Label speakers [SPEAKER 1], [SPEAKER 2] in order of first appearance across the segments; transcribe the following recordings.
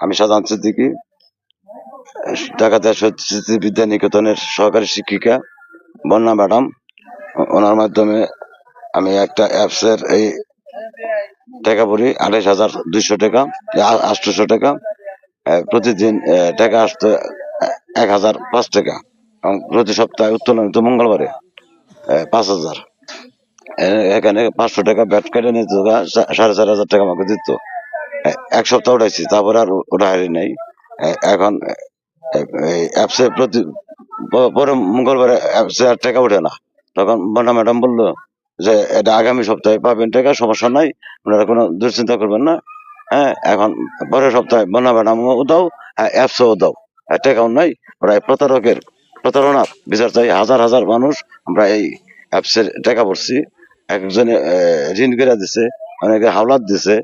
[SPEAKER 1] আমি সাধারণ সিদ্দিকি ঢাকাতে বিদ্যা নিকেতনের সহকারী শিক্ষিকা। বন্যা ম্যাডাম, ওনার মাধ্যমে আমি একটা অ্যাপসের এই টাকা পড়ি আঠাইশ হাজার দুইশো টাকা আটশোশো টাকা প্রতিদিন টাকা আসতো এক হাজার পাঁচ টাকা। এবং প্রতি সপ্তাহে উত্তোলন মঙ্গলবারে পাঁচ হাজার। এখানে পাঁচশো টাকা ব্যাট কেটে নিত সাড়ে চার হাজার টাকা আমাকে দিত। এক সপ্তাহ উঠাইছি, তারপরে আর ওটা হারি নাই এখন প্রতি পরে মঙ্গলবার অ্যাপসে আর টাকা ওঠে না। তখন বন্যা ম্যাডাম বলল যে, এটা আগামী সপ্তাহে পাবেন টাকা, সমস্যা নাই আপনারা কোনো দুশ্চিন্তা করবেন না। হ্যাঁ এখন পরের সপ্তাহে বন্যা ম্যাডামও দাও হ্যাঁ অ্যাপসও দাও। টাকাও নাই প্রায় প্রতারকের প্রতারণার বিচার চাই, হাজার হাজার মানুষ আমরা এই অ্যাপসের টাকা পড়ছি একজনে ঋণ করে দিছে, অনেকে হাওলাত দিছে।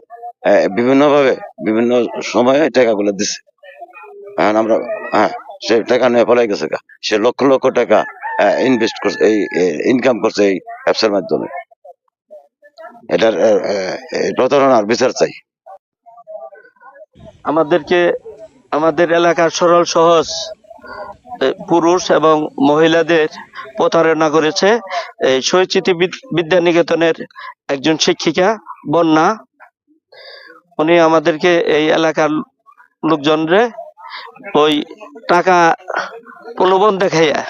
[SPEAKER 1] বিভিন্ন ভাবে বিভিন্ন সময়ে টাকাগুলো দিছে। এখন আমরা হ্যাঁ সে টাকা নিয়ে পলাই গেছে সে লক্ষ লক্ষ টাকা ইনভেস্ট করছে, এই ইনকাম করছে এই অ্যাপসের মাধ্যমে। এটার প্রতারণার বিচার চাই।
[SPEAKER 2] আমাদেরকে, আমাদের এলাকার সরল, সহজ পুরুষ এবং মহিলাদের প্রতারণা করেছে এই শৈচিতি বিদ্যা নিকেতনের একজন শিক্ষিকা, বন্যা উনি আমাদেরকে এই এলাকার লোকজনরে ওই টাকা প্রলোভন দেখাইয়া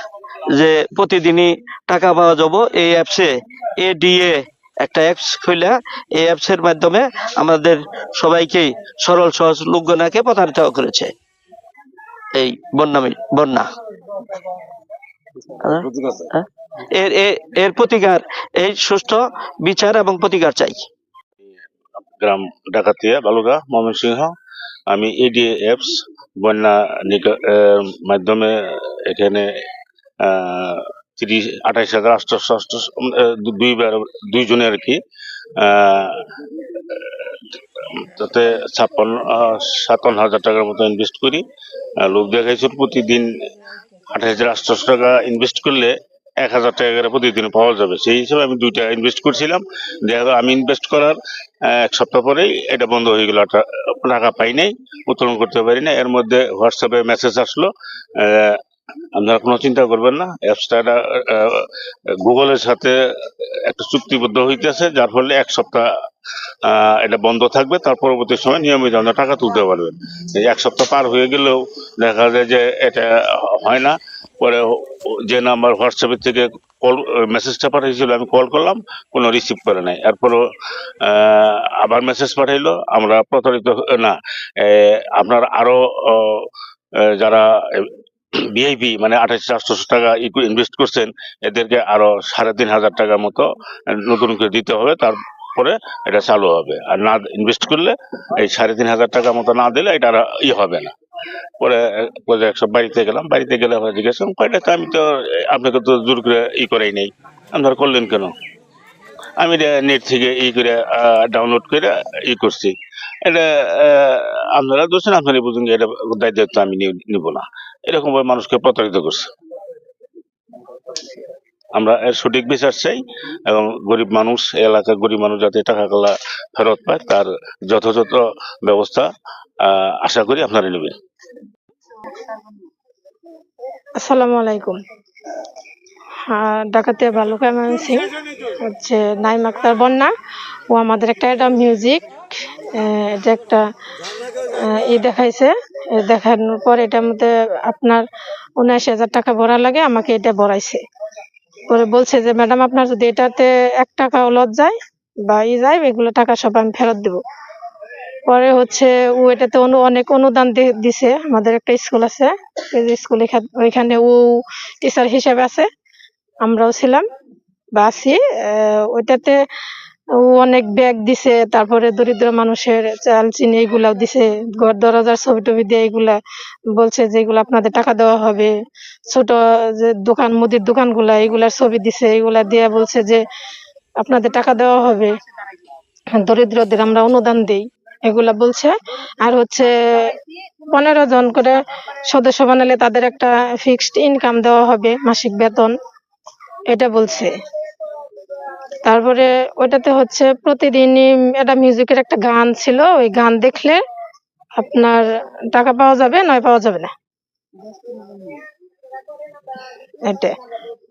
[SPEAKER 2] যে প্রতিদিনই টাকা পাওয়া যাব এই অ্যাপসে এডিএ একটা অ্যাপস খুলে এই অ্যাপসের মাধ্যমে আমাদের সবাইকেই সরল সহজ লোকজনাকে প্রতারিত করেছে। এই বন্যা বন্যা। হ্যাঁ? এর এ- এর প্রতিকার এই সুষ্ঠু বিচার এবং প্রতিকার চাই।
[SPEAKER 3] গ্রাম ডাকাতিয়া বালুগা ময়মনসিংহ। আমি এডিএ অ্যাপস বন্যা মাধ্যমে এখানে তিরিশ, আঠাইশ হাজার আটশো আটশো দুইবার দুইজনে আর কি তাতে ছাপ্পান্ন সাতান্ন হাজার টাকার মতো ইনভেস্ট করি। লোক দেখাইছিল প্রতিদিন আঠাশ হাজার আটশো টাকা ইনভেস্ট করলে এক হাজার টাকা করে প্রতিদিন পাওয়া যাবে। সেই হিসেবে আমি দুইটা ইনভেস্ট করছিলাম। দেখা আমি ইনভেস্ট করার এক সপ্তাহ পরেই এটা বন্ধ হয়ে গেল। টাকা পাই নাই, উত্তোলন করতে পারি না এর মধ্যে হোয়াটসঅ্যাপে মেসেজ আসলো আপনারা কোনো চিন্তা করবেন না। অ্যাপসটা গুগলের সাথে একটা চুক্তিবদ্ধ হইতেছে, যার ফলে এক সপ্তাহ এটা বন্ধ থাকবে। তার পরবর্তী সময় নিয়মিত আপনারা টাকা তুলতে পারবেন। এক সপ্তাহ পার হয়ে গেলেও দেখা যায় যে এটা হয় না। পরে যে নাম্বার হোয়াটসঅ্যাপের থেকে কল মেসেজটা পাঠিয়েছিল আমি কল করলাম কোনো রিসিভ করে নাই। এরপরও আবার মেসেজ পাঠাইলো আমরা প্রতারিত না আপনার আরও আহ, আহ, যারা ভিআইপি মানে আঠাশ চারশো টাকা ইনভেস্ট করছেন এদেরকে আরও সাড়ে তিন হাজার টাকার মতো নতুন করে দিতে হবে তারপরে এটা চালু হবে। আর না ইনভেস্ট করলে এই সাড়ে তিন হাজার টাকার মতো না দিলে এটা আর ই হবে না। পরে একসব বাড়িতে গেলাম। বাড়িতে গেলে আমরা জিজ্ঞেস কয়টা তো আমি তো, আপনাকে তো জোর করে ই করাই নাই। আপনারা করলেন কেন? আমি নেট থেকে ই করে ডাউনলোড করে ই করছি। এটা আপনারা দোষেন আপনারা বুঝুন এটা দায় দায়িত্ব আমি নিব- না। এরকম ভাবে মানুষকে প্রতারিত করছে। আমরা এর সঠিক বিচার চাই এবং গরিব মানুষ, এলাকার গরিব মানুষ যাতে টাকা গুলা ফেরত পায়, তার যথাযথ ব্যবস্থা আশা করি আপনারা নেবেন।
[SPEAKER 4] আসসালামু আলাইকুম। হ্যাঁ ভালুকা সিং। হচ্ছে নাইম আক্তার বন্যা। ও আমাদের একটা এটা মিউজিক। এটা একটা ই দেখাইছে। দেখানোর পর এটার মধ্যে আপনার উনআশি হাজার টাকা ভরা লাগে, আমাকে এটা ভরাইছে। পরে বলছে যে, ম্যাডাম, আপনার যদি এটাতে এক টাকাও লজ যায় বা ই যায়, এগুলো টাকা সব আমি ফেরত দেবো। পরে হচ্ছে ও এটাতে অনু, অনেক অনুদান দিছে। আমাদের একটা স্কুল আছে। স্কুল ওইখানে ও টিচার হিসেবে আছে। আমরাও ছিলাম বা আছি। ওইটাতে ও অনেক ব্যাগ দিছে। তারপরে দরিদ্র মানুষের চাল, চিনি এগুলাও দিছে। ঘর দরজার ছবি টবি দিয়ে এগুলা বলছে যে এগুলো আপনাদের টাকা দেওয়া হবে। ছোট যে দোকান, মুদির দোকানগুলা, এগুলার ছবি দিছে। এগুলা দিয়ে বলছে যে আপনাদের টাকা দেওয়া হবে। দরিদ্রদের আমরা অনুদান দেই। এগুলা বলছে। আর হচ্ছে পনেরো জন করে সদস্য বানালে তাদের একটা ফিক্সড ইনকাম দেওয়া হবে, মাসিক বেতন। এটা বলছে। তারপরে ওইটাতে হচ্ছে প্রতিদিনই একটা মিউজিকের একটা গান ছিল, ওই গান দেখলে আপনার টাকা পাওয়া যাবে, নয় পাওয়া যাবে না। এটা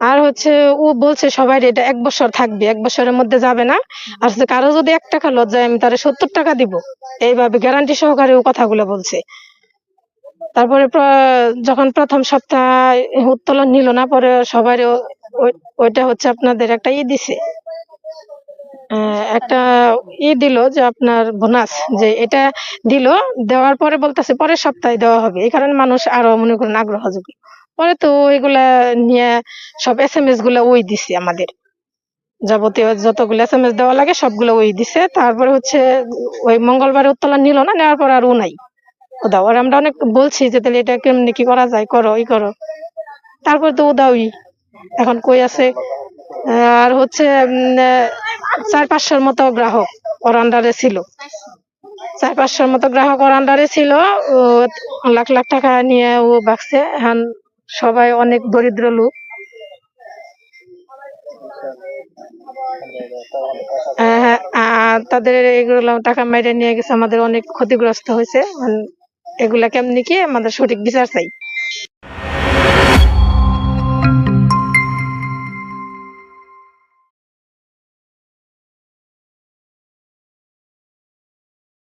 [SPEAKER 4] আর হচ্ছে ও বলছে সবাই এটা এক বছর থাকবে, এক বছরের মধ্যে যাবে না। আর হচ্ছে কারও যদি এক টাকা লজ্জায় আমি তারে সত্তর টাকা দিব, এইভাবে গ্যারান্টি সহকারে ও কথাগুলো বলছে। তারপরে প্র- যখন প্রথম সপ্তাহে উত্তোলন নিল না, পরে সবাই ওইটা হচ্ছে আপনাদের একটা ই দিছে। একটা ই দিল যে আপনার বোনাস যে এটা দিল, দেওয়ার পরে বলতেছে পরের সপ্তাহে দেওয়া হবে। এই কারণে মানুষ আরও মনে করেন আগ্রহ যোগ পরে তো ওইগুলা নিয়ে সব এস এম এসগুলা ওই দিছে আমাদের। যাবতীয় যতগুলো এস এম এস দেওয়া লাগে সবগুলো ওই দিছে। তারপরে হচ্ছে ওই মঙ্গলবারে উত্তোলন নিল না, নেওয়ার পর আর ও নাই। ও দাও আর আমরা অনেক বলছি যে তাহলে এটা কেমনি কি করা যায়, করো, ই করো। তারপর তো ও এখন কই আছে? আর হচ্ছে চার পাঁচশোর মতো গ্রাহক ওর আন্ডারে ছিল। চার পাঁচশোর মতো গ্রাহক ওর আন্ডারে ছিল। লাখ লাখ টাকা নিয়ে ও বাঁচছে এখন সবাই অনেক দরিদ্র লোক। হ্যাঁ, আর তাদের এগুলো টাকা মেরে নিয়ে গেছে আমাদের অনেক ক্ষতিগ্রস্ত হয়েছে। এগুলা কেমনি কি আমাদের সঠিক বিচার চাই?